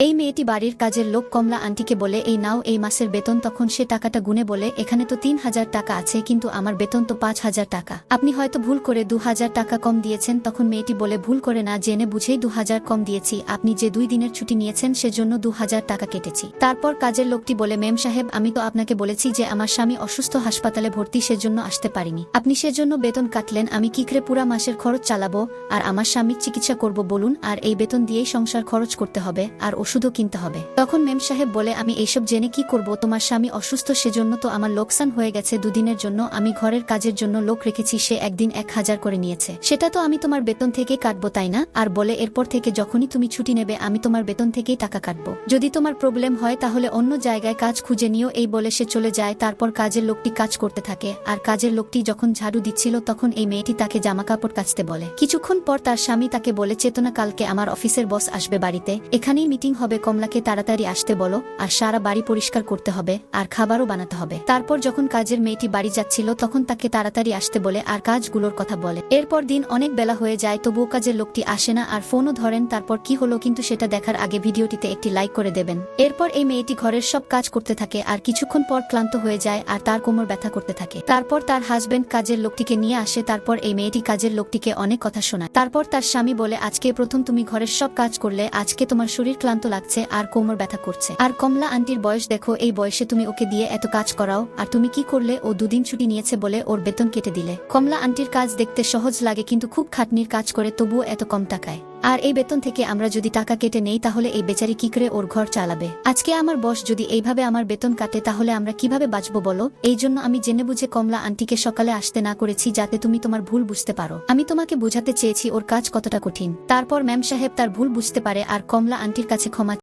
এই মেয়েটি বাড়ির কাজের লোক কমলা আন্টিকে বলে, এই নাও, এই মাসের বেতন। তখন সে টাকাটা গুনে বলে, এখানে তো তিন হাজার টাকা আছে, কিন্তু আমার বেতন তো পাঁচ হাজার টাকা। আপনি হয়তো ভুল করে দু হাজার টাকা কম দিয়েছেন। তখন মেয়েটি বলে, ভুল করে না, জেনে বুঝেই দু হাজার কম দিয়েছি। আপনি যে দুই দিনের ছুটি নিয়েছেন, সেজন্য দু হাজার টাকা কেটেছি। তারপর কাজের লোকটি বলে, মেম সাহেব, আমি তো আপনাকে বলেছি যে আমার স্বামী অসুস্থ হাসপাতালে ভর্তি, সেজন্য আসতে পারিনি। আপনি সেজন্য বেতন কাটলেন, আমি কি করে পুরা মাসের খরচ চালাবো? আর আমার স্বামীর চিকিৎসা করব বলুন, আর এই বেতন দিয়েই সংসার খরচ করতে হবে, আর ওষুধও কিনতে হবে। তখন মেম সাহেব বলে, আমি এইসব জেনে কি করব? তোমার স্বামী অসুস্থ, সেজন্য তো আমার লোকসান হয়ে গেছে। দুদিনের জন্য আমি ঘরের কাজের জন্য লোক রেখেছি, সে একদিন এক হাজার করে নিয়েছে। সেটা তো আমি তোমার বেতন থেকেই কাটবো, তাই না? আর বলে, এরপর থেকে যখনই তুমি ছুটি নেবে, আমি তোমার বেতন থেকেই টাকা কাটবো। যদি তোমার প্রবলেম হয়, তাহলে অন্য জায়গায় কাজ খুঁজে নিও। এই বলে সে চলে যায়। তারপর কাজের লোকটি কাজ করতে থাকে। আর কাজের লোকটি যখন ঝাড়ু দিচ্ছিল, তখন এই মেয়েটি তাকে জামা কাপড় কাচতে বলে। কিছুক্ষণ পর তার স্বামী তাকে বলে, চেতনা, কালকে আমার অফিসের বস আসবে বাড়িতে। এখানেই মিটিং হবে কমলাকে তাড়াতাড়ি আসতে বলো, আর সারা বাড়ি পরিষ্কার করতে হবে, আর খাবারও বানাতে হবে। তারপর যখন কাজের মেয়েটি বাড়ি যাচ্ছিল, তখন তাকে তাড়াতাড়ি আসতে বলে, আর কাজগুলোর কথা বলে। এরপর দিন অনেক বেলা হয়ে যায়, তবুও কাজের লোকটি আসে না, আর ফোনও ধরেন, তারপর কি হলো কিন্তু সেটা দেখার আগে ভিডিওটিতে একটি লাইক করে দেবেন। এরপর এই মেয়েটি ঘরের সব কাজ করতে থাকে, আর কিছুক্ষণ পর ক্লান্ত হয়ে যায়, আর তার কোমর ব্যথা করতে থাকে। তারপর তার হাজবেন্ড কাজের লোকটিকে নিয়ে আসে, তারপর এই মেয়েটি কাজের লোকটিকে অনেক কথা শোনায়। তারপর তার স্বামী বলে, আজকে প্রথম তুমি ঘরের সব কাজ করলে, আজকে তোমার শরীর ক্লান্ত লাগছে আর কোমর ব্যথা করছে। আর কমলা আন্টির বয়স দেখো, এই বয়সে তুমি ওকে দিয়ে এত কাজ করাও, আর তুমি কি করলে, ও দুদিন ছুটি নিয়েছে বলে ওর বেতন কেটে দিলে। কমলা আন্টির কাজ দেখতে সহজ লাগে, কিন্তু খুব খাটনির কাজ করে, তবুও এত কম টাকায়। আর এই বেতন থেকে আমরা যদি টাকা কেটে নেই, তাহলে এই বেচারি কি করে ওর ঘর চালাবে? আজকে আমার বস যদি এইভাবে আমার বেতন কাটে, তাহলে আমরা কীভাবে বাঁচবো বলো? এই জন্য আমি জেনে বুঝে কমলা আন্টিকে সকালে আসতে না করেছি, যাতে তুমি তোমার ভুল বুঝতে পারো। আমি তোমাকে বোঝাতে চেয়েছি ওর কাজ কতটা কঠিন। তারপর ম্যাম সাহেব তার ভুল বুঝতে পারে, আর কমলা আন্টির কাছে ক্ষমা